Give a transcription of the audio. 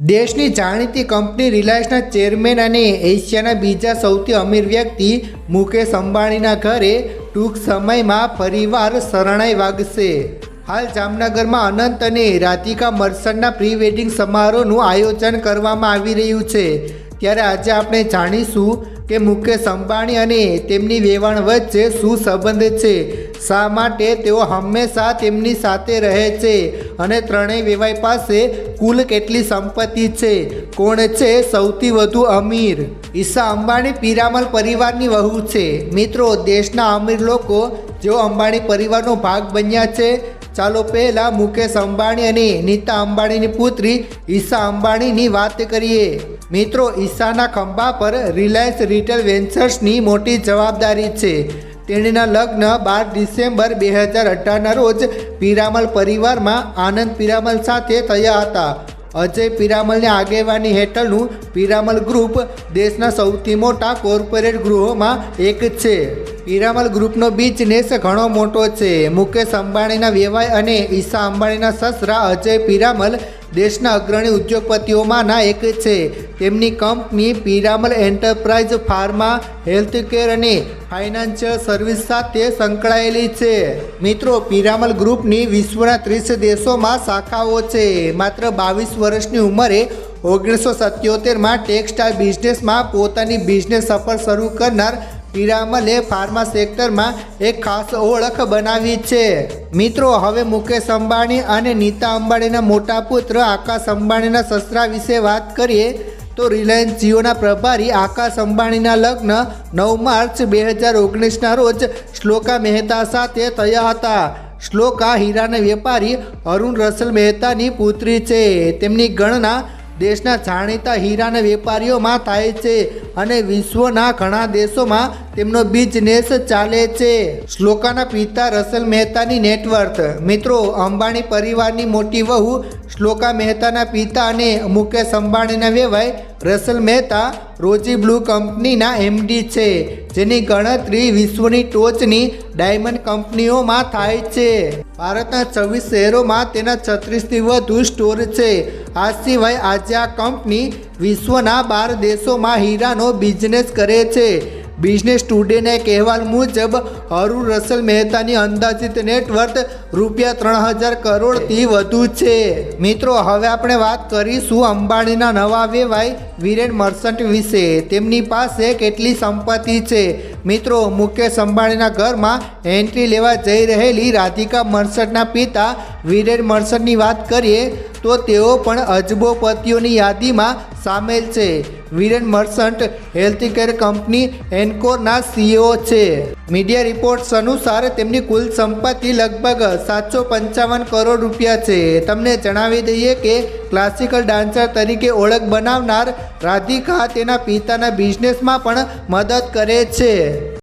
દેશની જાણીતી company રિલાયન્સના chairman અને એશિયાના બીજા સૌથી અમીર વ્યક્તિ મુકેશ અંબાણીના ઘરે ટૂંક સમયમાં પરિવાર શરણાઈ વાગશે. હાલ જામનગરમાં અનંત અને રાધિકા મર્સનના પ્રી વેડિંગ સમારોહનું આયોજન કરવામાં આવી રહ્યું છે. ત્યારે આજે આપણે જાણીશું કે મુકેશ અંબાણી અને તેમની વેવાણ વચ્ચે શું સંબંધ છે, શા માટે તેઓ હંમેશા તેમની સાથે રહે છે અને ત્રણેય વેવાઈ પાસે કુલ કેટલી સંપત્તિ છે? કોણ છે સૌથી વધુ અમીર? ઈશા અંબાણી પિરામલ પરિવારની વહુ છે. મિત્રો, દેશના અમીર લોકો જેઓ અંબાણી પરિવારનો ભાગ બન્યા છે. ચાલો પહેલાં મુકેશ અંબાણી અને નીતા અંબાણીની પુત્રી ઈશા અંબાણીની વાત કરીએ. મિત્રો, ઈશાના ખંભા પર રિલાયન્સ રિટેલ વેન્ચર્સની મોટી જવાબદારી છે. તેણીના લગ્ન બાર ડિસેમ્બર બે હજાર અઢારના રોજ પિરામલ પરિવારમાં આનંદ પિરામલ સાથે થયા હતા. અજય પિરામલની આગેવાની હેઠળનું પિરામલ ગ્રુપ દેશના સૌથી મોટા કોર્પોરેટ ગૃહોમાં એક છે. પિરામલ ગ્રુપનો બિઝનેસ ઘણો મોટો છે. મુકેશ અંબાણીના વ્યવહાર અને ઈશા અંબાણીના સસરા અજય પિરામલ દેશના અગ્રણી ઉદ્યોગપતિઓમાંના એક છે. તેમની company Piramal enterprise pharma, healthcare અને ફાઇનાન્શિયલ સર્વિસ સાથે સંકળાયેલી છે. મિત્રો, પિરામલ ગ્રુપની વિશ્વના ત્રીસ દેશોમાં શાખાઓ છે. માત્ર બાવીસ વર્ષની ઉંમરે ઓગણીસો સત્યોતેરમાં ટેક્સટાઇલ બિઝનેસમાં પોતાની બિઝનેસ સફર શરૂ કરનાર પિરામલે ફાર્મા સેક્ટરમાં એક ખાસ ઓળખ બનાવી છે. મિત્રો, હવે મુકેશ અંબાણી અને નીતા અંબાણીના મોટા પુત્ર આકાશ અંબાણીના સસરા વિશે વાત કરીએ. તો રિલાયન્સ જીઓના પ્રભારી આકાશ અંબાણીના લગ્ન નવ માર્ચ બે હજાર ઓગણીસના રોજ શ્લોકા મહેતા સાથે થયા હતા. શ્લોકા હીરાના વેપારી અરુણ રસલ મહેતાની પુત્રી છે. તેમની ગણના દેશના જાણીતા હીરાના વેપારીઓમાં થાય છે અને વિશ્વના ઘણા દેશોમાં તેમનો બિઝનેસ ચાલે છે. શ્લોકાના પિતા રસલ મહેતાની નેટવર્થ મિત્રો, અંબાણી પરિવારની મોટી વહુ શ્લોકા મહેતાના પિતા અને મુકેશ અંબાણીના વેવાય રસલ મહેતા રોજી બ્લુ કંપનીના એમડી છે, જેની ગણતરી વિશ્વની ટોચની ડાયમંડ કંપનીઓમાં થાય છે. ભારતના છવ્વીસ શહેરોમાં તેના છત્રીસથી વધુ સ્ટોર છે. આ સિવાય આજે આ કંપની વિશ્વના બાર દેશોમાં હીરાનો બિઝનેસ કરે છે. બિઝનેસ ટુડેના એક અહેવાલ મુજબ અરુણ રસલ મહેતાની અંદાજિત નેટવર્થ રૂપિયા ત્રણ હજાર કરોડથી વધુ છે. મિત્રો, હવે આપણે વાત કરીશું અંબાણીના નવા વેવાય વિરેન મર્સન્ટ વિશે. તેમની પાસે કેટલી સંપત્તિ છે? મિત્રો મુકેશ અંબાણીના ઘરમાં એન્ટ્રી લેવા જઈ રહેલી રાધિકા મર્સન્ટના પિતા વિરેન મર્સન્ટની વાત કરીએ તો તેઓ પણ અજબો પતિઓની યાદીમાં સામેલ છે. વિરેન મર્સન્ટ હેલ્થકેર કંપની એન્કોરના સીઈઓ છે. મીડિયા રિપોર્ટ્સ અનુસાર તેમની કુલ સંપત્તિ લગભગ સાતસો પંચાવન કરોડ રૂપિયા છે. તમને જણાવી દઈએ કે ક્લાસિકલ ડાન્સર તરીકે ઓળખ બનાવનાર રાધિકા તેના પિતાના બિઝનેસમાં પણ મદદ કરે છે.